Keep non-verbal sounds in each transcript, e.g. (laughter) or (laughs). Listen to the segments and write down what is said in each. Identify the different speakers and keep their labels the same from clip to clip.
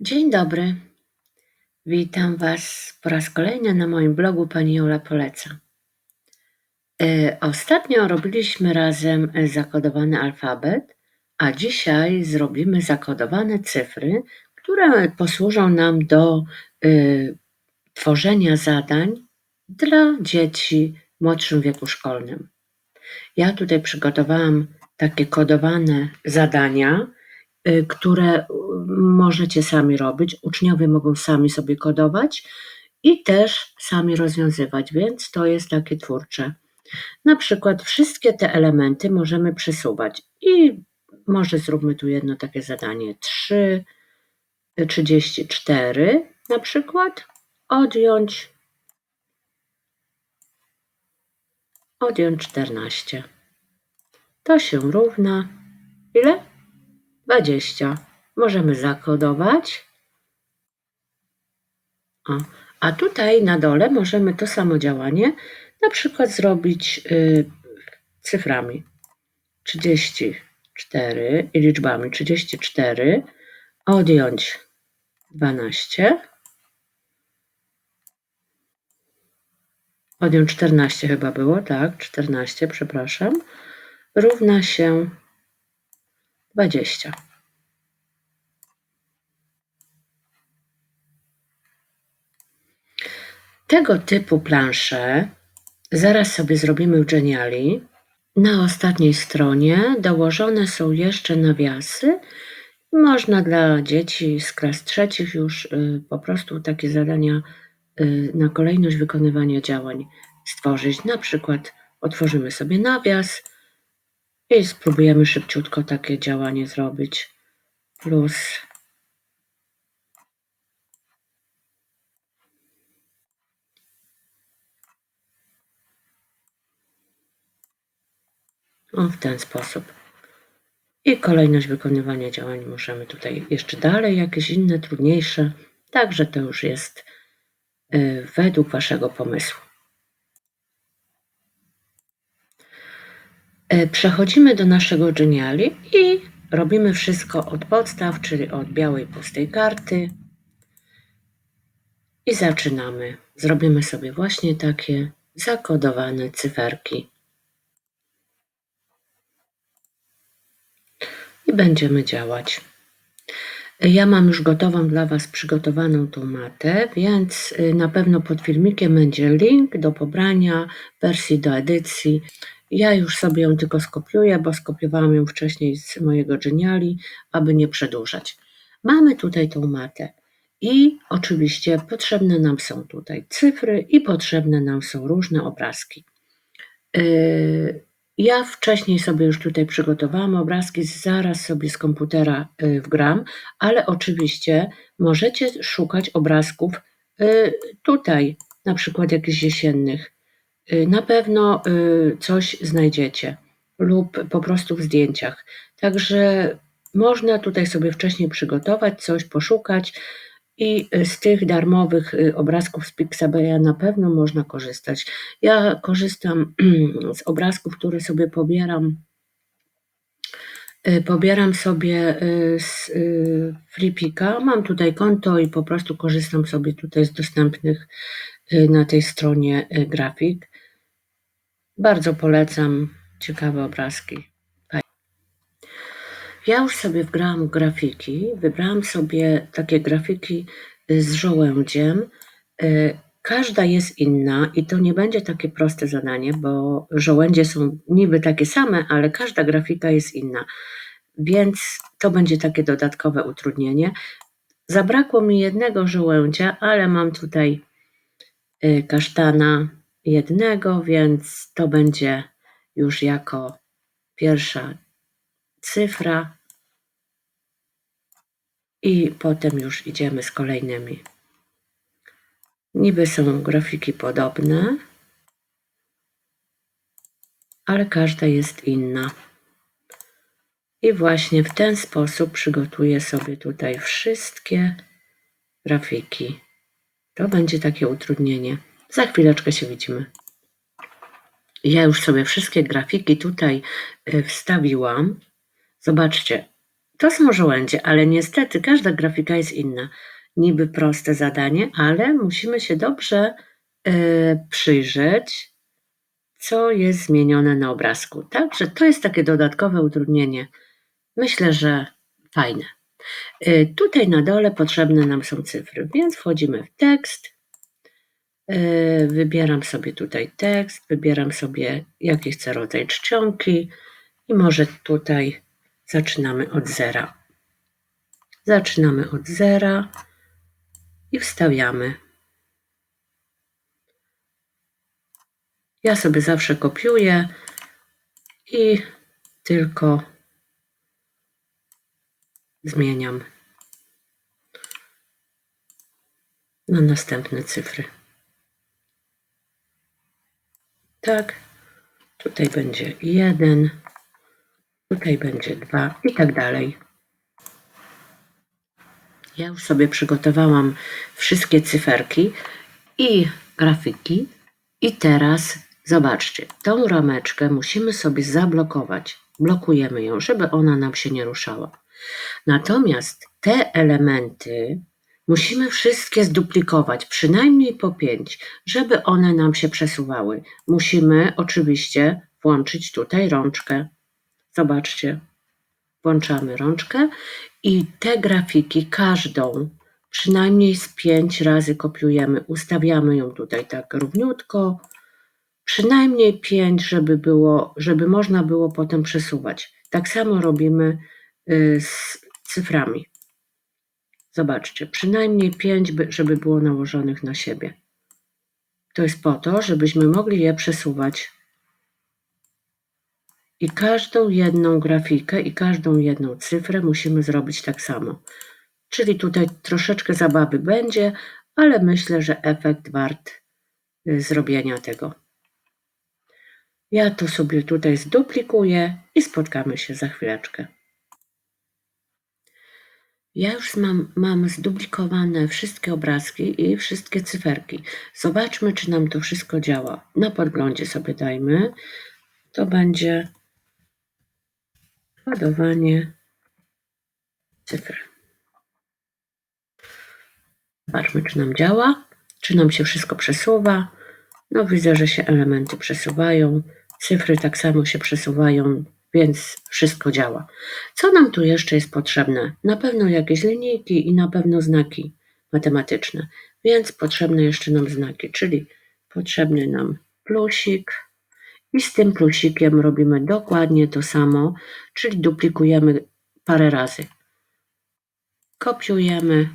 Speaker 1: Dzień dobry. Witam Was po raz kolejny na moim blogu Pani Jola Poleca. E, ostatnio robiliśmy razem zakodowany alfabet, a dzisiaj zrobimy zakodowane cyfry, które posłużą nam do y, tworzenia zadań dla dzieci w młodszym wieku szkolnym. Ja tutaj przygotowałam takie kodowane zadania, które możecie sami robić. Uczniowie mogą sami sobie kodować i też sami rozwiązywać, więc to jest takie twórcze. Na przykład wszystkie te elementy możemy przesuwać i może zróbmy tu jedno takie zadanie 3, 34 na przykład, odjąć, odjąć 14. To się równa ile? 20 możemy zakodować. O, a tutaj na dole możemy to samo działanie na przykład zrobić y, cyframi. 34 i liczbami. 34, odjąć 12, odjąć 14 chyba było, tak, 14, przepraszam, równa się 20. Tego typu plansze zaraz sobie zrobimy w Geniali. Na ostatniej stronie dołożone są jeszcze nawiasy. Można dla dzieci z klas trzecich już y, po prostu takie zadania y, na kolejność wykonywania działań stworzyć. Na przykład otworzymy sobie nawias i spróbujemy szybciutko takie działanie zrobić. Plus O, w ten sposób. I kolejność wykonywania działań możemy tutaj jeszcze dalej, jakieś inne, trudniejsze. Także to już jest y, według Waszego pomysłu. Przechodzimy do naszego Geniali i robimy wszystko od podstaw, czyli od białej pustej karty. I zaczynamy. Zrobimy sobie właśnie takie zakodowane cyferki. i będziemy działać. Ja mam już gotową dla Was przygotowaną tą matę, więc y, na pewno pod filmikiem będzie link do pobrania, wersji do edycji. Ja już sobie ją tylko skopiuję, bo skopiowałam ją wcześniej z mojego Geniali, aby nie przedłużać. Mamy tutaj tą matę i oczywiście potrzebne nam są tutaj cyfry i potrzebne nam są różne obrazki. Yy, ja wcześniej sobie już tutaj przygotowałam obrazki, zaraz sobie z komputera y, wgram, ale oczywiście możecie szukać obrazków y, tutaj, na przykład jakichś jesiennych. Y, na pewno coś znajdziecie lub po prostu w zdjęciach. Także można tutaj sobie wcześniej przygotować, coś poszukać i y, z tych darmowych y, obrazków z Pixabeya na pewno można korzystać. Ja korzystam (clears throat) z obrazków, które sobie pobieram. Y, pobieram sobie z Flipika. Mam tutaj konto i po prostu korzystam sobie tutaj z dostępnych na tej stronie grafik. Bardzo polecam ciekawe obrazki. Ja już sobie wgrałam grafiki, wybrałam sobie takie grafiki z żołędziem. Y, każda jest inna i to nie będzie takie proste zadanie, bo żołędzie są niby takie same, ale każda grafika jest inna. Więc to będzie takie dodatkowe utrudnienie. Zabrakło mi jednego żołędzia, ale mam tutaj y, kasztana jednego, więc to będzie już jako pierwsza cyfra i potem już idziemy z kolejnymi. Niby są grafiki podobne, ale każda jest inna. I właśnie w ten sposób przygotuję sobie tutaj wszystkie grafiki. To będzie takie utrudnienie. Za chwileczkę się widzimy. Ja już sobie wszystkie grafiki tutaj y, wstawiłam. Zobaczcie, To są żołędzie, ale niestety każda grafika jest inna. Niby proste zadanie, ale musimy się dobrze y, przyjrzeć, co jest zmienione na obrazku. Także to jest takie dodatkowe utrudnienie. Myślę, że fajne. Y, tutaj na dole potrzebne nam są cyfry, więc wchodzimy w tekst. Y, wybieram sobie tutaj tekst, wybieram sobie jaki chcę rodzaj czcionki i może tutaj zaczynamy od zera. Zaczynamy od zera i wstawiamy. Ja sobie zawsze kopiuję i tylko zmieniam na następne cyfry. Tak, tutaj będzie jeden, tutaj będzie dwa i tak dalej. Ja już sobie przygotowałam wszystkie cyferki i grafiki i teraz zobaczcie, tą rameczkę musimy sobie zablokować. Blokujemy ją, żeby ona nam się nie ruszała. Natomiast te elementy musimy wszystkie zduplikować, przynajmniej po pięć, żeby one nam się przesuwały. Musimy oczywiście włączyć tutaj rączkę. Zobaczcie, włączamy rączkę i te grafiki, każdą przynajmniej z pięć razy kopiujemy. Ustawiamy ją tutaj tak równiutko, przynajmniej pięć, żeby, było, żeby można było potem przesuwać. Tak samo robimy y, z cyframi. Zobaczcie, przynajmniej pięć, żeby było nałożonych na siebie. To jest po to, żebyśmy mogli je przesuwać. I każdą jedną grafikę i każdą jedną cyfrę musimy zrobić tak samo. Czyli tutaj troszeczkę zabawy będzie, ale myślę, że efekt wart y, zrobienia tego. Ja to sobie tutaj zduplikuję i spotkamy się za chwileczkę. Ja już mam, mam zduplikowane wszystkie obrazki i wszystkie cyferki. Zobaczmy, czy nam to wszystko działa. Na podglądzie sobie dajmy. To będzie ładowanie cyfr. Zobaczmy, czy nam działa, czy nam się wszystko przesuwa. No widzę, że się elementy przesuwają, cyfry tak samo się przesuwają, więc wszystko działa. Co nam tu jeszcze jest potrzebne? Na pewno jakieś linijki i na pewno znaki matematyczne, więc potrzebne jeszcze nam znaki, czyli potrzebny nam plusik i z tym plusikiem robimy dokładnie to samo, czyli duplikujemy parę razy. Kopiujemy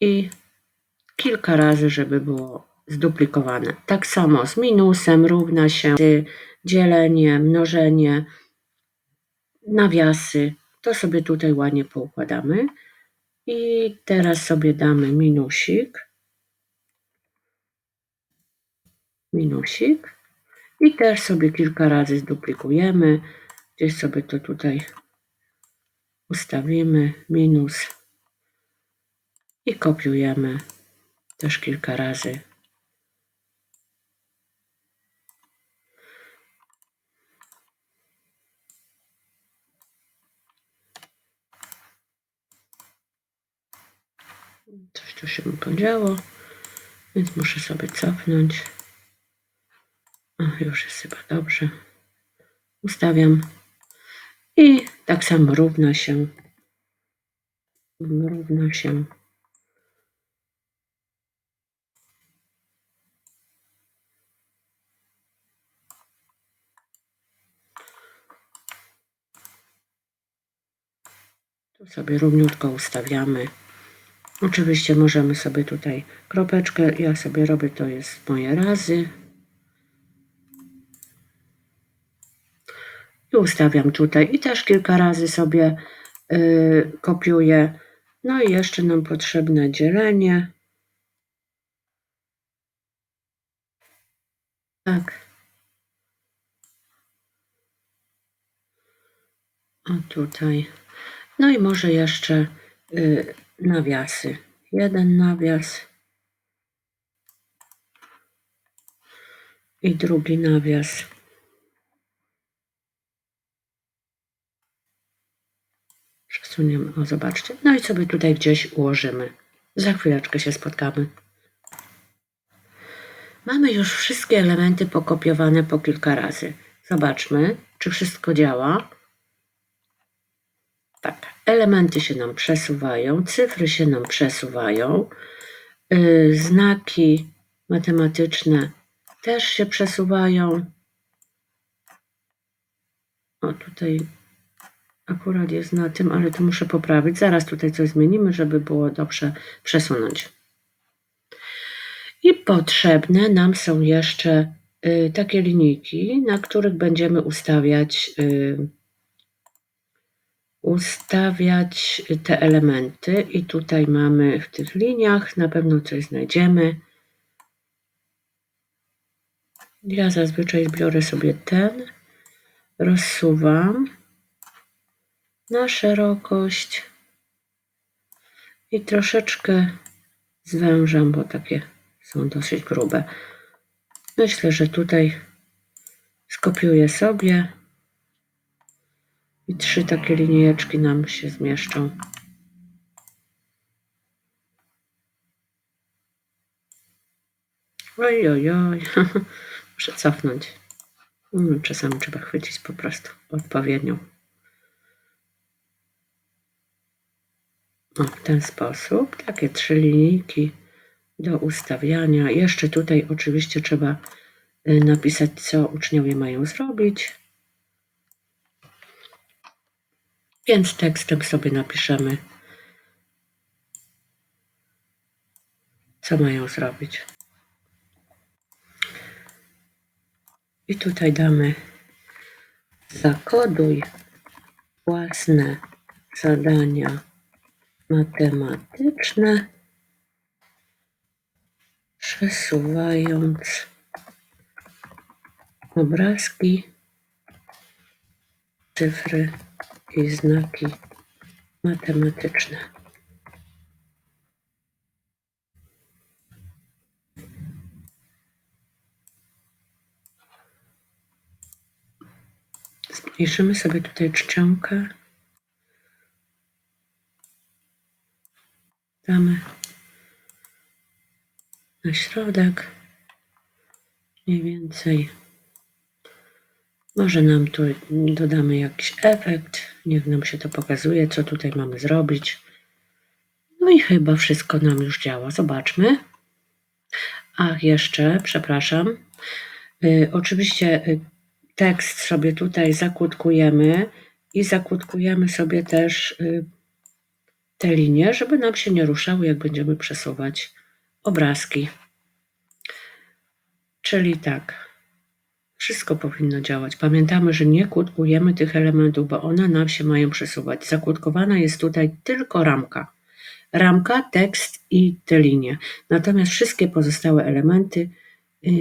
Speaker 1: i kilka razy, żeby było zduplikowane. Tak samo z minusem równa się dzielenie, mnożenie, nawiasy. To sobie tutaj ładnie poukładamy. I teraz sobie damy minusik. Minusik. I też sobie kilka razy zduplikujemy. Gdzieś sobie to tutaj ustawimy. Minus. I kopiujemy też kilka razy. Tu się mi podziało, więc muszę sobie cofnąć. O, już jest chyba dobrze. Ustawiam i tak samo równa się, równa się Tu sobie równiutko ustawiamy. Oczywiście możemy sobie tutaj kropeczkę, ja sobie robię, to jest moje razy. I ustawiam tutaj i też kilka razy sobie yy, kopiuję. No i jeszcze nam potrzebne dzielenie. Tak. O tutaj. No i może jeszcze yy, nawiasy. Jeden nawias i drugi nawias. Przesuniemy, o zobaczcie. No i sobie tutaj gdzieś ułożymy. Za chwileczkę się spotkamy. Mamy już wszystkie elementy pokopiowane po kilka razy. Zobaczmy, czy wszystko działa. Elementy się nam przesuwają, cyfry się nam przesuwają, yy, znaki matematyczne też się przesuwają. O, tutaj akurat jest na tym, ale to muszę poprawić. Zaraz tutaj coś zmienimy, żeby było dobrze przesunąć. I potrzebne nam są jeszcze y, takie linijki, na których będziemy ustawiać, y, ustawiać te elementy. I tutaj mamy w tych liniach, na pewno coś znajdziemy. Ja zazwyczaj zbiorę sobie ten, rozsuwam na szerokość i troszeczkę zwężam, bo takie są dosyć grube. Myślę, że tutaj skopiuję sobie i trzy takie linijeczki nam się zmieszczą. Oj, oj, oj. (laughs) Muszę cofnąć. Mm, czasami trzeba chwycić po prostu odpowiednią. O, w ten sposób. Takie trzy linijki do ustawiania. Jeszcze tutaj oczywiście trzeba y, napisać, co uczniowie mają zrobić. Więc tekstem sobie napiszemy, co mają zrobić. I tutaj damy. Zakoduj własne zadania matematyczne, przesuwając obrazki, cyfry i znaki matematyczne. Zmniejszymy sobie tutaj czcionkę. Damy na środek. Mniej więcej. Może nam tu dodamy jakiś efekt. Niech nam się to pokazuje, co tutaj mamy zrobić. No i chyba wszystko nam już działa. Zobaczmy. Ach, jeszcze, przepraszam. Y, oczywiście y, tekst sobie tutaj zakładkujemy i zakładkujemy sobie też y, te linie, żeby nam się nie ruszały, jak będziemy przesuwać obrazki. Czyli tak, wszystko powinno działać. Pamiętamy, że nie kłódkujemy tych elementów, bo one nam się mają przesuwać. Zakłódkowana jest tutaj tylko ramka. Ramka, tekst i te linie. Natomiast wszystkie pozostałe elementy y,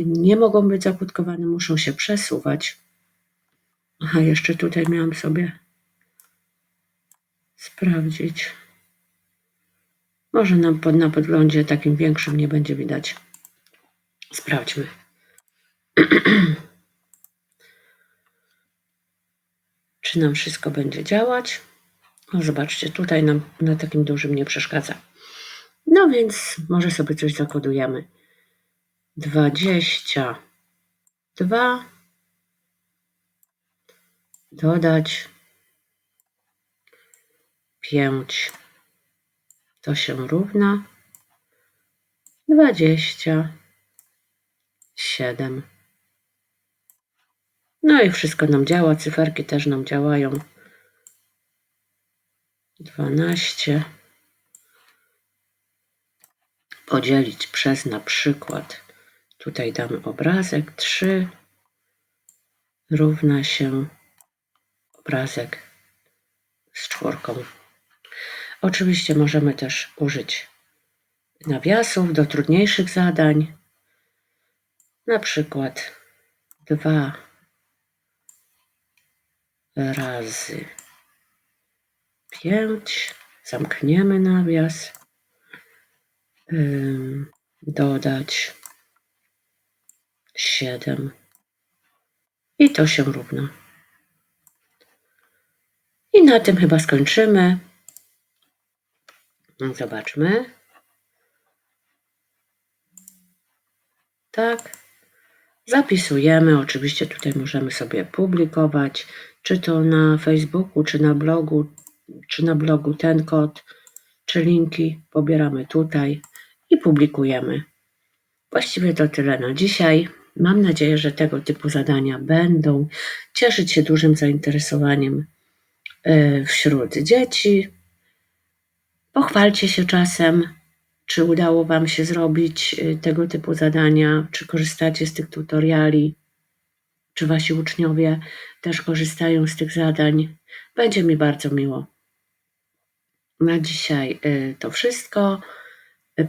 Speaker 1: nie mogą być zakłódkowane, muszą się przesuwać. Aha, jeszcze tutaj miałam sobie sprawdzić. Może nam pod, na podglądzie takim większym nie będzie widać. Sprawdźmy. (clears throat) Czy nam wszystko będzie działać? No zobaczcie, tutaj nam na takim dużym nie przeszkadza. No więc może sobie coś zakodujemy. 22 dodać 5 to się równa 27. No i wszystko nam działa, cyferki też nam działają. 12 podzielić przez na przykład, tutaj damy obrazek 3 równa się obrazek z czwórką. Oczywiście możemy też użyć nawiasów do trudniejszych zadań. Na przykład 2 razy 5. Zamkniemy nawias. Dodać 7. I to się równa. I na tym chyba skończymy. Zobaczmy. Tak. Zapisujemy. Oczywiście tutaj możemy sobie publikować, czy to na Facebooku, czy na blogu, czy na blogu ten kod, czy linki pobieramy tutaj i publikujemy. Właściwie to tyle na dzisiaj. Mam nadzieję, że tego typu zadania będą cieszyć się dużym zainteresowaniem e, wśród dzieci. Pochwalcie się czasem, czy udało Wam się zrobić e, tego typu zadania, czy korzystacie z tych tutoriali, czy Wasi uczniowie też korzystają z tych zadań. Będzie mi bardzo miło. Na dzisiaj e, to wszystko.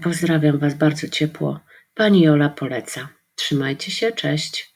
Speaker 1: Pozdrawiam Was bardzo ciepło. Pani Jola poleca. Trzymajcie się, cześć.